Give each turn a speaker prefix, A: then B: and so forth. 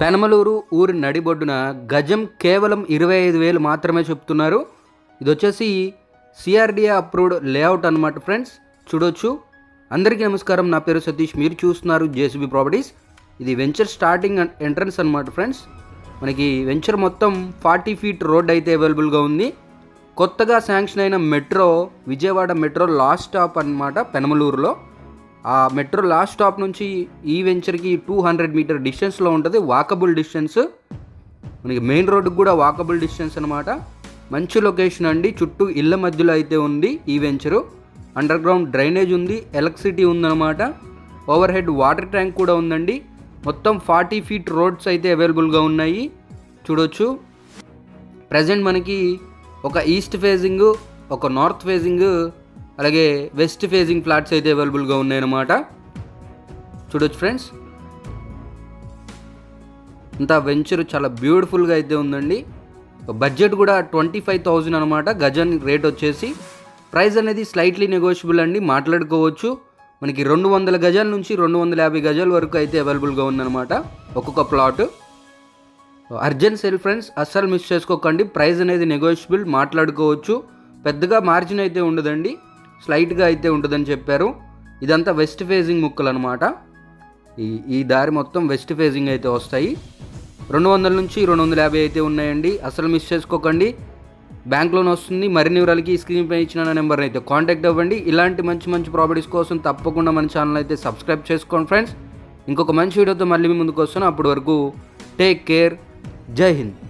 A: పెనమలూరు ఊరి నడిబొడ్డున గజం కేవలం ఇరవై ఐదు వేలు మాత్రమే చెప్తున్నారు. ఇది వచ్చేసి సిఆర్డిఏ అప్రూవ్డ్ లేఅవుట్ అనమాట ఫ్రెండ్స్. చూడొచ్చు. అందరికీ నమస్కారం. నా పేరు సతీష్. మీరు చూస్తున్నారు జేసీబీ ప్రాపర్టీస్. ఇది వెంచర్ స్టార్టింగ్ ఎంట్రన్స్ అనమాట ఫ్రెండ్స్. మనకి వెంచర్ మొత్తం ఫార్టీ ఫీట్ రోడ్ అయితే అవైలబుల్గా ఉంది. కొత్తగా శాంక్షన్ అయిన metro Vijayawada metro last stop అన్నమాట పెనమలూరులో. ఆ మెట్రో లాస్ట్ స్టాప్ నుంచి ఈ వెంచర్కి టూ హండ్రెడ్ మీటర్ డిస్టెన్స్లో ఉంటుంది. Walkable distance. మనకి మెయిన్ రోడ్డుకి కూడా వాకబుల్ డిస్టెన్స్ అనమాట మంచి లొకేషన్ అండి. చుట్టూ ఇళ్ళ మధ్యలో అయితే ఉంది ఈ వెంచరు. అండర్ గ్రౌండ్ డ్రైనేజ్ ఉంది. ఎలక్ట్రిసిటీ ఉందన్నమాట. ఓవర్ హెడ్ వాటర్ ట్యాంక్ కూడా ఉందండి. మొత్తం ఫార్టీ ఫీట్ రోడ్స్ అయితే అవైలబుల్గా ఉన్నాయి. చూడొచ్చు. ప్రజెంట్ మనకి ఒక ఈస్ట్ ఫేజింగ్ ఒక నార్త్ ఫేజింగ్ అలాగే వెస్ట్ ఫేజింగ్ ఫ్లాట్స్ అయితే అవైలబుల్గా ఉన్నాయన్నమాట. చూడొచ్చు ఫ్రెండ్స్. అంతా వెంచర్ చాలా బ్యూటిఫుల్గా అయితే ఉందండి. బడ్జెట్ కూడా ట్వంటీ ఫైవ్ థౌజండ్ అనమాట గజన్ రేట్ వచ్చేసి. ప్రైస్ అనేది స్లైట్లీ నెగోషియబుల్ అండి. మాట్లాడుకోవచ్చు. మనకి రెండు వందల గజాల నుంచి రెండు వందల యాభై గజాల వరకు అయితే అవైలబుల్గా ఉందన్నమాట. ఒక్కొక్క ప్లాట్. అర్జెంట్ సెల్ ఫ్రెండ్స్ అస్సలు మిస్ చేసుకోకండి. ప్రైస్ అనేది నెగోషియబుల్ మాట్లాడుకోవచ్చు. పెద్దగా మార్జిన్ అయితే ఉండదండి. స్లైట్గా అయితే ఉంటుందని చెప్పారు. ఇదంతా వెస్ట్ ఫేజింగ్ ముక్కలు అనమాట ఈ ఈ దారి మొత్తం వెస్ట్ ఫేజింగ్ అయితే వస్తాయి. రెండు వందల నుంచి రెండు వందల యాభై అయితే ఉన్నాయండి. అసలు మిస్ చేసుకోకండి. బ్యాంక్ లోన్ వస్తుంది. మరిన్ని వివరాలకి స్క్రీన్ పై ఇచ్చిన నెంబర్ని అయితే కాంటాక్ట్ అవ్వండి. ఇలాంటి మంచి మంచి ప్రాపర్టీస్ కోసం తప్పకుండా మన ఛానల్ అయితే సబ్స్క్రైబ్ చేసుకోండి ఫ్రెండ్స్. ఇంకొక మంచి వీడియోతో మళ్ళీ మీ ముందుకు వస్తాను. అప్పటి వరకు టేక్ కేర్. జై హింద్.